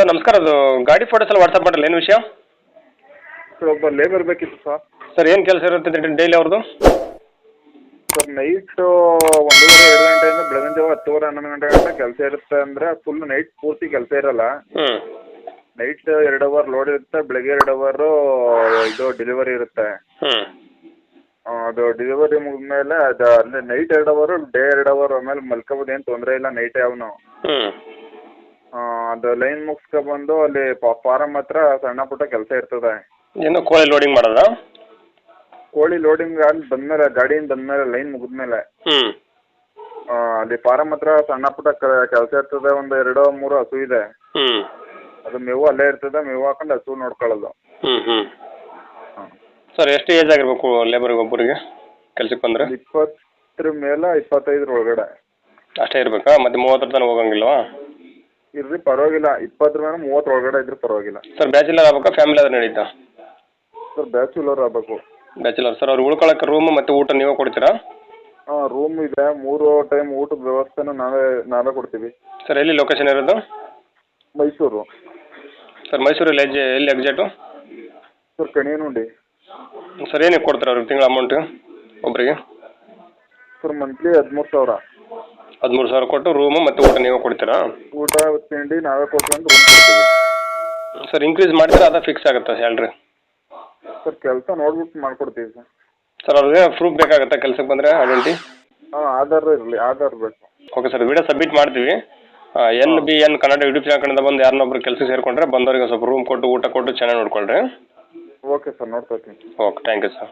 Sir ನಮಸ್ಕಾರ. ಅದು ಗಾಡಿ ಫೋಟೋಸ್ ಎಲ್ಲ ವಾಟ್ಸಪ್ ಮಾಡಲ್ಲ ಏನು ವಿಷಯ? ಸರ್ ಒಬ್ಬ ಲೇಬರ್ ಬೇಕಿತ್ತು ಸರ್. ಸರ್ ಏನು ಕೆಲಸ ಇರುತ್ತೆ ಡೈಲಿ ಅವ್ರದ್ದು ಸರ್ ನೈಟ್ ಒಂದೂವರೆ ಎರಡು ಗಂಟೆಯಿಂದ ಬೆಳಗಿನ ಜಾವ ಹತ್ತುವರೆ ಹನ್ನೊಂದು ಗಂಟೆ ಗಂಟೆ ಕೆಲಸ ಇರುತ್ತೆ ಅಂದರೆ ಫುಲ್ ನೈಟ್ ಪೂರ್ತಿ ಕೆಲಸ ಇರಲ್ಲ. ಹ್ಞೂ ನೈಟ್ ಎರಡು ಅವರ್ ಲೋಡ್ ಇರುತ್ತೆ ಬೆಳಗ್ಗೆ ಎರಡು ಅವರು ಇದು ಡೆಲಿವರಿ ಇರುತ್ತೆ. ಹ್ಞೂ ಆ, ಅದು ಡೆಲಿವರಿ ಮುಗಿದ್ಮೇಲೆ ಅದು ನೈಟ್ ಎರಡು ಅವರು ಡೇ ಎರಡು ಅವರ್ ಆಮೇಲೆ ಮಲ್ಕೋಬೋದು ಏನು ತೊಂದರೆ ಇಲ್ಲ ನೈಟ್ ಯಾವನು. ಹ್ಞೂ ಅದು ಲೈನ್ ಮುಗಿಸ್ಕೊಬಂದು ಅಲ್ಲಿ ಫಾರಮ್ ಹತ್ರ ಸಣ್ಣ ಪುಟ್ಟ ಕೆಲಸ ಇರ್ತದೆ. ಏನು ಕೋಳಿ ಲೋಡಿಂಗ್ ಮಾಡೋದಾ? ಕೋಳಿ ಲೋಡಿಂಗ್ ಅಲ್ಲಿ ಬಂದ್ಮೇಲೆ ಗಾಡಿಯಿಂದ ಬಂದ್ಮೇಲೆ ಲೈನ್ ಮುಗಿದ್ಮೇಲೆ. ಹ್ಞೂ ಅಲ್ಲಿ ಫಾರಮ್ ಹತ್ರ ಸಣ್ಣ ಪುಟ್ಟ ಕೆಲಸ ಇರ್ತದೆ ಒಂದು ಎರಡು ಮೂರು ಹಸು ಇದೆ. ಹ್ಞೂ ಅದು ಮೇವು ಅಲ್ಲೇ ಇರ್ತದೆ ಮೇವು ಹಾಕೊಂಡು ಹಸು ನೋಡ್ಕೊಳ್ಳೋದು. ಹ್ಞೂ ಹ್ಞೂ ಸರ್ ಎಷ್ಟು ಏಜ್ ಆಗಿರ್ಬೇಕು ಲೇಬರ್ಗೆ ಒಬ್ಬರಿಗೆ ಕೆಲ್ಸಕ್ಕೆ ಬಂದರೆ? ಇಪ್ಪತ್ತರ ಮೇಲೆ ಇಪ್ಪತ್ತೈದರ ಒಳಗಡೆ ಅಷ್ಟೇ ಇರಬೇಕಾ? ಮತ್ತೆ ಮೂವತ್ತರ ತನಕ ಹೋಗಂಗಿಲ್ವಾ? ಇರ್ರಿ ಪರವಾಗಿಲ್ಲ. ಇಪ್ಪತ್ತರ ಮೇಲೆ ಮೂವತ್ತರ ಒಳಗಡೆ ಇದ್ರೆ ಪರವಾಗಿಲ್ಲ. Sir bachelor ಆಗ್ಬೇಕಾ? ಫ್ಯಾಮಿಲಿ ಆದ್ರೆ ನಡೀತಾ? ಸರ್ ಬ್ಯಾಚುಲರ್ ಆಗಬೇಕು. ಬ್ಯಾಚುಲರ್ ಸರ್ ಅವ್ರು ಉಳ್ಕೊಳಕ್ಕೆ ರೂಮ್ ಮತ್ತೆ ಊಟ ನೀವೇ ಕೊಡ್ತೀರಾ? ಹಾಂ ರೂಮ್ ಇದೆ. ಮೂರು ಟೈಮ್ ಊಟದ ವ್ಯವಸ್ಥೆನೂ ನಾವೇ ನಾವೇ ಕೊಡ್ತೀವಿ. ಸರ್ ಎಲ್ಲಿ ಲೊಕೇಶನ್ ಇರೋದು? ಮೈಸೂರು. ಸರ್ ಮೈಸೂರಲ್ಲಿ ಎಜ್ ಎಲ್ಲಿ ಎಕ್ಸಾಕ್ಟು ಸರ್ ಕಣಿಯನುಂಡಿ ಸರ್ ಏನಕ್ಕೆ ಕೊಡ್ತೀರಾ ಅವ್ರಿಗೆ ತಿಂಗಳ ಅಮೌಂಟು ಒಬ್ಬರಿಗೆ ಸರ್ ಮಂತ್ಲಿ ಹದಿಮೂರು ಸಾವಿರ. ಹದಿಮೂರು ಸಾವಿರ ಕೊಟ್ಟು ರೂಮು ಮತ್ತು ಊಟ ನೀವೇ ಕೊಡ್ತೀರಾ? ಊಟ ತಿಂಡಿ ನಾವೇ ಕೊಟ್ಟು ಅಂತ ರೂಮ್ ಕೊಡ್ತೀವಿ. ಸರ್ ಇನ್ಕ್ರೀಸ್ ಮಾಡಿದ್ರೆ ಅದ ಫಿಕ್ಸ್ ಆಗುತ್ತಾ ಸ್ಯಾಲ್ರಿ ಸರ್ ಕೆಲಸ ನೋಡ್ಬಿಟ್ಟು ಮಾಡ್ಕೊಡ್ತೀವಿ ಸರ್ ಸರ್ ಅವ್ರಿಗೆ ಪ್ರೂಫ್ ಬೇಕಾಗುತ್ತಾ ಕೆಲಸಕ್ಕೆ ಬಂದರೆ ಐಡೆಂಟಿ ಹಾಂ ಆಧಾರ್ ಇರಲಿ ಆಧಾರ್ ಬೇಕು. ಓಕೆ ಸರ್ ವಿಡಿಯೋ ಸಬ್ಮಿಟ್ ಮಾಡ್ತೀವಿ. N B N Kannada YouTube channel ಕಡೆಯಿಂದ ಬಂದು ಯಾರನ್ನೊಬ್ರು ಕೆಲಸಕ್ಕೆ ಸೇರಿಕೊಂಡ್ರೆ ಬಂದವರಿಗೆ ಸ್ವಲ್ಪ ರೂಮ್ ಕೊಟ್ಟು ಊಟ ಕೊಟ್ಟು ಚೆನ್ನಾಗಿ ನೋಡ್ಕೊಳ್ರಿ. ಓಕೆ ಸರ್ ನೋಡ್ಕೊತೀನಿ ಓಕೆ ಥ್ಯಾಂಕ್ ಯು ಸರ್